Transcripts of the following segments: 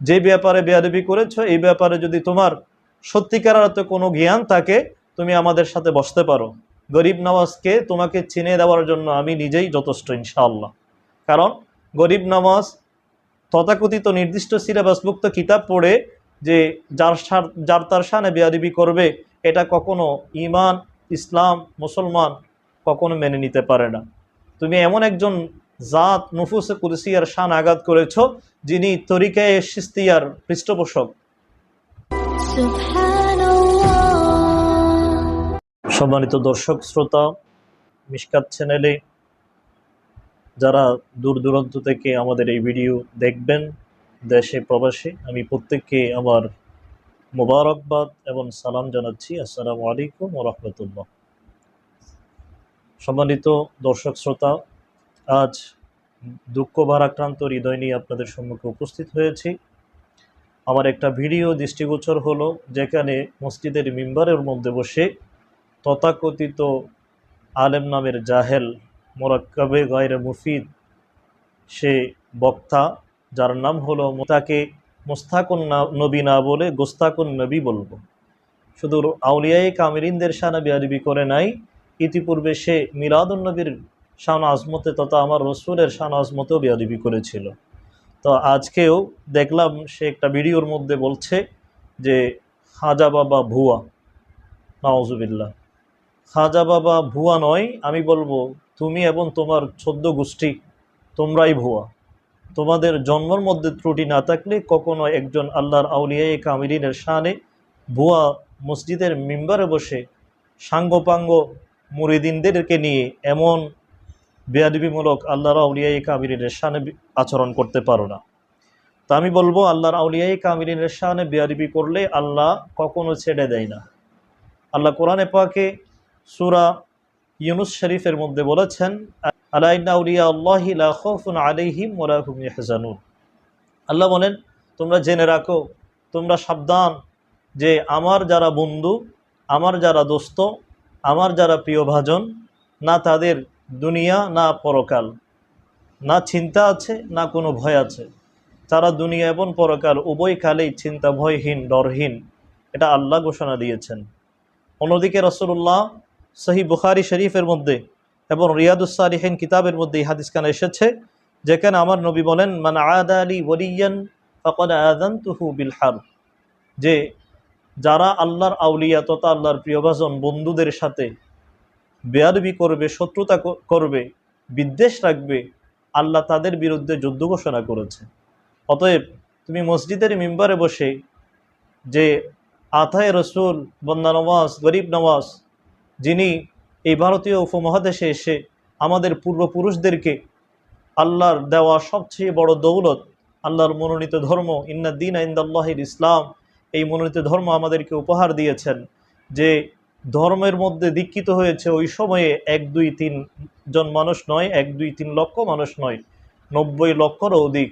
যে ব্যাপারে বেয়াদবি করেছ, এই ব্যাপারে যদি তোমার সত্যিকার অর্থে কোনো জ্ঞান থাকে, তুমি আমাদের সাথে বসতে পারো। গরিব নওয়াজকে তোমাকে চিনে দেওয়ার জন্য আমি নিজেই যথেষ্ট, ইনশাআল্লাহ। কারণ গরিব নওয়াজ তথাকথিত নির্দিষ্ট সিলেবাসভুক্ত কিতাব পড়ে যে যার যার তার সানে বেয়াদবি করবে, এটা কখনো ইমান ইসলাম, মুসলমান কখনো মেনে নিতে পারে না। তুমি এমন একজন জাত নুফুসে কুরসিয়ার শান আঘাত করেছ যিনি তরিকায় সিস্তিয়ার পৃষ্ঠপোষক। সম্মানিত দর্শক শ্রোতা মিসকাত চ্যানেলে যারা দূর দূরান্ত থেকে আমাদের এই ভিডিও দেখবেন দেশে প্রবাসে আমি প্রত্যেককে আমার মোবারকবাদ এবং সালাম জানাচ্ছি। আসসালামু আলাইকুম রহমতুল্লাহ। সম্মানিত দর্শক শ্রোতা আজ দুঃখ ভারাক্রান্ত হৃদয় নিয়ে আপনাদের সম্মুখে উপস্থিত হয়েছি। আমার একটা ভিডিও দৃষ্টিগোচর হলো, যেখানে মসজিদের মিম্বারের মধ্যে বসে তথাকথিত আলেম নামের জাহেল, মোরাক্কাবে গায়রে মুফিদ, সে বক্তা, যার নাম হলো তাকে মোস্তাকুন নবী না বলে গোস্তাকুন নবী বলব। শুধু আউলিয়াই কামেরিনদের শানা বিয়ারিবি করে নাই, ইতিপূর্বে সে মিলাদুন নবীর শান আজমতে তথা আমার রসুলের শান আজমতেও বিয়ারিবি করেছিল। তো আজকেও দেখলাম সে একটা ভিডিওর মধ্যে বলছে যে, খাজা বাবা ভুয়া নওয়াজুবিল্লাহ খাজা বাবা ভুয়া নয়, আমি বলব, তুমি এবং তোমার চোদ্দ গোষ্ঠী, তোমরাই ভুয়া। তোমাদের জন্মের মধ্যে ত্রুটি না থাকলে কখনো একজন আল্লাহর আউলিয়াই কামিরিনের শানে ভুয়া মসজিদের মেম্বারে বসে সাঙ্গপাঙ্গ মুরিদিনদেরকে নিয়ে এমন বেয়াদবিমূলক আল্লাহর আউলিয়াই কামিরিনের শানে আচরণ করতে পারো না। তা আমি বলব, আল্লাহর আউলিয়াই কামিরিনের শানে বেয়াদবি করলে আল্লাহ কখনো ছেড়ে দেয় না। আল্লাহ কোরআনে পাকে সুরা ইউনুস শরীফের মধ্যে বলেছেন আল্লাহি বলেন, তোমরা জেনে রাখো, তোমরা সাবধান যে আমার যারা বন্ধু, আমার যারা দোস্ত, আমার যারা প্রিয়ভাজন, না তাদের দুনিয়া না পরকাল। না চিন্তা আছে, না কোনো ভয় আছে। তারা দুনিয়া এবং পরকাল উভয় কালেই চিন্তা ভয়হীন, ডরহীন। এটা আল্লাহ ঘোষণা দিয়েছেন। অন্যদিকে রসুল্লাহ সহি বুখারি শরীফের মধ্যে এবং রিয়াদুসারিহীন কিতাবের মধ্যে এই খানা এসেছে, যেখানে আমার নবী বলেন মানে আদ আলী ওলিয়ান ফকদ আদান তুহু বিল হার। যে যারা আল্লাহর আউলিয়া তথা আল্লাহর প্রিয়ভাজন বন্ধুদের সাথে বেয়াদবি করবে, শত্রুতা করবে, বিদ্বেষ রাখবে, আল্লাহ তাদের বিরুদ্ধে যুদ্ধ ঘোষণা করেছে। অতএব তুমি মসজিদের মেম্বারে বসে যে আথায় রসুল বন্দা নওয়াজ, গরিব নওয়াজ, যিনি এই ভারতীয় উপমহাদেশে এসে আমাদের পূর্বপুরুষদেরকে আল্লাহর দেওয়া সবচেয়ে বড় দৌলত, আল্লাহর মনোনীত ধর্ম ইন্নাদ্দিন ইন্দাল্লাহির ইসলাম, এই মনোনীত ধর্ম আমাদেরকে উপহার দিয়েছেন যে ধর্মের মধ্যে দীক্ষিত হয়েছে ওই সময়ে এক, দুই, তিন জন মানুষ নয়, এক, দুই, তিন লক্ষ মানুষ নয়, নব্বই লক্ষরও অধিক।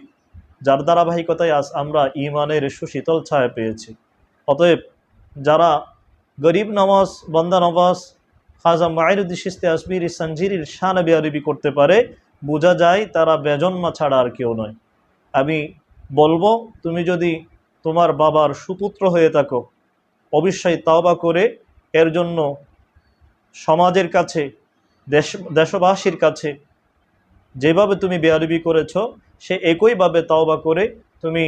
যার ধারাবাহিকতায় আজ আমরা ইমানের সুশীতল ছায়া পেয়েছি। অতএব যারা গরিব নওয়াজ বন্দা নওয়াজ খাজা মায়েরুদ্দি শিস্তে আসবির সঞ্জিরির শান বেয়ারিবি করতে পারে, বোঝা যায় তারা বেজন্মা ছাড়া আর কেউ নয়। আমি বলব, তুমি যদি তোমার বাবার সুপুত্র হয়ে থাকো, অবশ্যই তাওবা করে এর জন্য সমাজের কাছে, দেশ, দেশবাসীর কাছে যেভাবে তুমি বেয়ারবি করেছ, সে একইভাবে তাওবা করে তুমি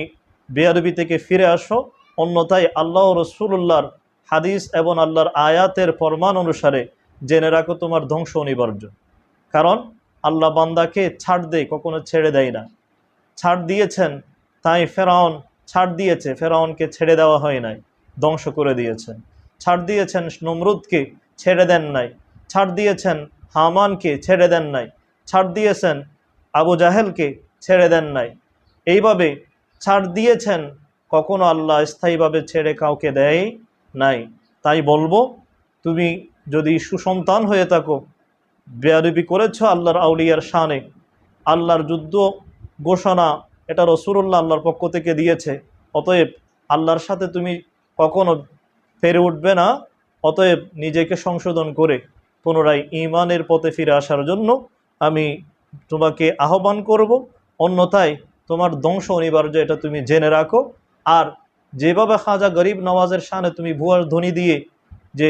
বেয়ারবি থেকে ফিরে আসো। অন্যথায় আল্লাহ রসুল্লাহর হাদিস এবং আল্লাহর আয়াতের ফরমান অনুসারে জেনে রাখো তোমার ধ্বংস অনিবার্য। কারণ আল্লাহ বান্দাকে ছাড় দেয় কখনো ছেড়ে দেয় না। ছাড় দিয়েছেন, তাই ফেরাউন ছাড় দিয়েছে, ফেরাউনকে ছেড়ে দেওয়া হয় নাই, ধ্বংস করে দিয়েছেন। ছাড় দিয়েছেন নমরুদকে ছেড়ে দেন নাই। ছাড় দিয়েছেন হামানকে ছেড়ে দেন নাই। ছাড় দিয়েছেন আবু জাহেলকে ছেড়ে দেন নাই। এইভাবে ছাড় দিয়েছেন কখনো আল্লাহ স্থায়ীভাবে ছেড়ে কাউকে দেয় নাই। তাই বলব, তুমি যদি সুসন্তান হয়ে থাকো বেয়ারবি করেছ আল্লাহর আউলিয়ার শানে, আল্লাহর যুদ্ধ ঘোষণা এটা রসুল্লাহ আল্লাহর পক্ষ থেকে দিয়েছে, অতএব আল্লাহর সাথে তুমি কখনো ফেরে উঠবে না, অতএব নিজেকে সংশোধন করে পুনরায় ইমানের পথে ফিরে আসার জন্য আমি তোমাকে আহ্বান করব। অন্যথায় তোমার ধ্বংস অনিবার্য, এটা তুমি জেনে রাখো। আর যেভাবে খাজা গরিব নওয়াজের সামনে তুমি ভুয়ার ধ্বনি দিয়ে যে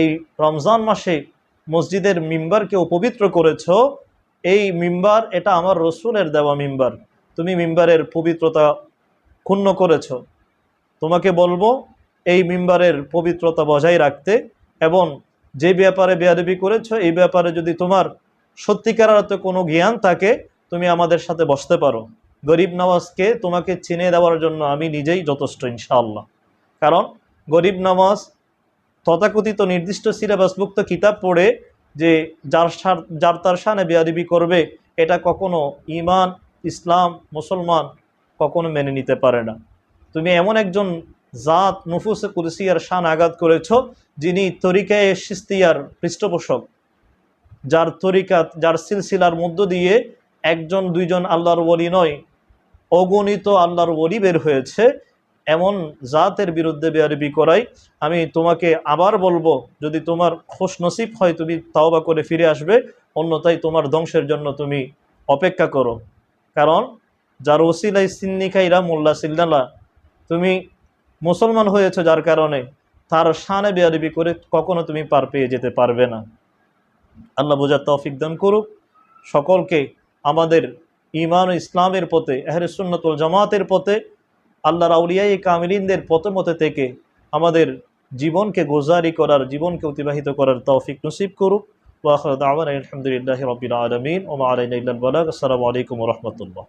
এই রমজান মাসে মসজিদের মিম্বারকে অপবিত্র করেছ, এই মিম্বার এটা আমার রসুলের দেওয়া মিম্বার। তুমি মিম্বারের পবিত্রতা ক্ষুণ্ণ করেছ। তোমাকে বলব এই মিম্বারের পবিত্রতা বজায় রাখতে এবং যে ব্যাপারে বেয়াদবি করেছ, এই ব্যাপারে যদি তোমার সত্যিকার অর্থে কোনো জ্ঞান থাকে, তুমি আমাদের সাথে বসতে পারো। গরিব নামাজকে তোমাকে চিনে দেওয়ার জন্য আমি নিজেই যথেষ্ট, ইনশাআল্লাহ। কারণ গরিব নামাজ তথাকথিত নির্দিষ্ট সিলেবাসভুক্ত কিতাব পড়ে যে যার সার যার তার সানে বেয়াদবি করবে, এটা কখনো ইমান ইসলাম, মুসলমান কখনো মেনে নিতে পারে না। তুমি এমন একজন জাত, নুফুসে কুরসিয়ার শান আঘাত করেছ, যিনি তরিকায় সিস্তিয়ার পৃষ্ঠপোষক। যার তরিকাত যার সিলসিলার মধ্য দিয়ে একজন, দুইজন আল্লাহর ওলি নয়, অগণিত আল্লাহর ওলি বের হয়েছে, এমন জাতের বিরুদ্ধে বেয়ারবি করাই। আমি তোমাকে আবার বলব, যদি তোমার খোশ নসিব হয়, তুমি তাওবা করে ফিরে আসবে, অন্যথায় তোমার ধ্বংসের জন্য তুমি অপেক্ষা করো। কারণ, যার ওসিলাই সিন্নি খাইরা মোল্লা সিল্লালা তুমি মুসলমান হয়েছে যার কারণে তার শানে বেয়ারবি করে কখনো তুমি পার পেয়ে যেতে পারবে না। আল্লাহ বোঝার তৌফিক দান করুক। সকলকে আমাদের ইমান ইসলামের পথে এহরে সুন্নতুল জামাতের পথে, আল্লাহর আউলিয়াই কামিলিনদের পথে মতে থেকে আমাদের জীবনকে গোজারি করার, জীবনকে অতিবাহিত করার তৌফিক নসিব করুক। আলহামদুলিল্লাহ রবিল আলমিন। ওমা আলাইন আসসালামু আলাইকুম রহমতুল্লাহ।